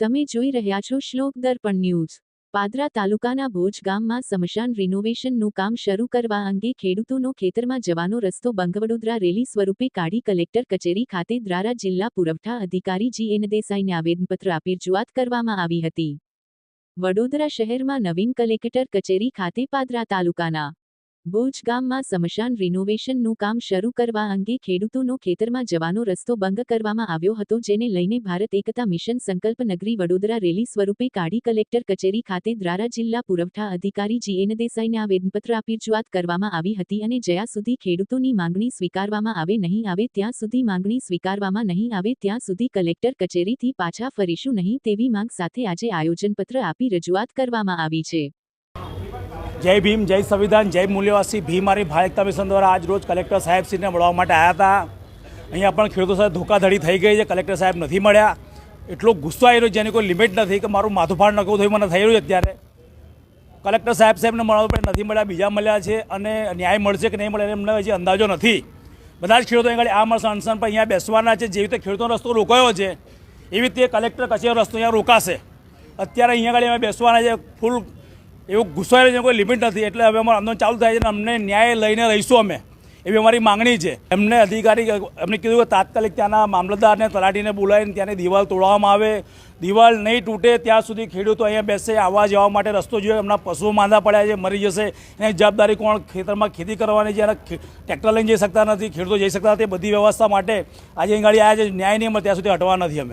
તમે જોઈ રહ્યા છો શ્લોક દર્પણ ન્યૂઝ. પાદરા તાલુકાના ભોજ ગામમાં સ્મશાન રિનોવેશનનું કામ શરૂ કરવા અંગે ખેડૂતોનો ખેતરમાં જવાનો રસ્તો બંગવડોદરા રેલી સ્વરૂપે કાઢી કલેક્ટર કચેરી ખાતે દ્વારા જિલ્લા પુરવઠા અધિકારી જી એન દેસાઈને આવેદનપત્ર આપી રજૂઆત કરવામાં આવી હતી. વડોદરા શહેરમાં નવીન કલેક્ટર કચેરી ખાતે પાદરા તાલુકાના ભોજ ગામમાં સ્મશાન રિનોવેશનનું કામ શરૂ કરવા અંગે ખેડૂતોનો ખેતરમાં જવાનો રસ્તો બંધ કરવામાં આવ્યો હતો, જેને લઈને ભારત એકતા મિશન સંકલ્પ નગરી વડોદરા રેલી સ્વરૂપે કાઢી કલેક્ટર કચેરી ખાતે દ્વારા જિલ્લા પુરવઠા અધિકારી જીએન દેસાઈને આવેદનપત્ર આપી રજૂઆત કરવામાં આવી હતી અને જ્યાં સુધી ખેડૂતોની માંગણી સ્વીકારવામાં આવે નહીં આવે, ત્યાં સુધી માંગણી સ્વીકારવામાં નહીં આવે, ત્યાં સુધી કલેક્ટર કચેરીથી પાછા ફરીશું નહીં તેવી માંગ સાથે આજે આયોજનપત્ર આપી રજૂઆત કરવામાં આવી છે. જય ભીમ, જય સંવિધાન, જય મૂલ્યવાસી. ભીમ અને ભારત મિશન દ્વારા આજ રોજ કલેક્ટર સાહેબશ્રીને મળવા માટે આવ્યા હતા. અહીંયા પણ ખેડૂતો સાથે ધોકાધડી થઈ ગઈ છે. કલેક્ટર સાહેબ નથી મળ્યા. એટલો ગુસ્સો આવી રહ્યો જેની કોઈ લિમિટ નથી કે મારું માથું ફાડ નકવું થયું, મને થઈ રહ્યું અત્યારે. કલેક્ટર સાહેબ સાહેબને મળવા પણ નથી મળ્યા, બીજા મળ્યા છે અને ન્યાય મળશે કે નહીં મળે એમને હજી અંદાજો નથી. બધા જ ખેડૂતો આગળ આ મળશે અનશન પર અહીંયા બેસવાના છે. જેવી રીતે ખેડૂતોનો રસ્તો રોકાયો છે, એવી રીતે કલેક્ટર કચેરીનો રસ્તો અહીંયા રોકાશે. અત્યારે અહીંયા આગળ અમે બેસવાના છે, ફૂલ એવું ગુસ્સાયેલું છે કોઈ લિમિટ નથી. એટલે હવે અમારું આંદોલન ચાલુ થાય છે અમને ન્યાય લઈને રહીશું અમે. એવી અમારી માંગણી છે. એમને અધિકારી એમને કીધું કે તાત્કાલિક ત્યાંના મામલતદારને તલાટીને બોલાવીને ત્યાંની દિવાલ તોડવામાં આવે. દિવાલ નહીં તૂટે ત્યાં સુધી ખેડૂતો અહીંયા બેસે, આવવા જવા માટે રસ્તો જોઈએ. એમના પશુઓ માંદા પડ્યા છે, મરી જશે. એની જવાબદારી કોણ? ખેતરમાં ખેતી કરવાની છે અને ટ્રેક્ટર લઈને જઈ શકતા નથી, ખેડૂતો જઈ શકતા નથી. બધી વ્યવસ્થા માટે આજે અહીં ગાડી આવ્યા છે. ન્યાય નહીં ત્યાં સુધી હટવા નથી અમે.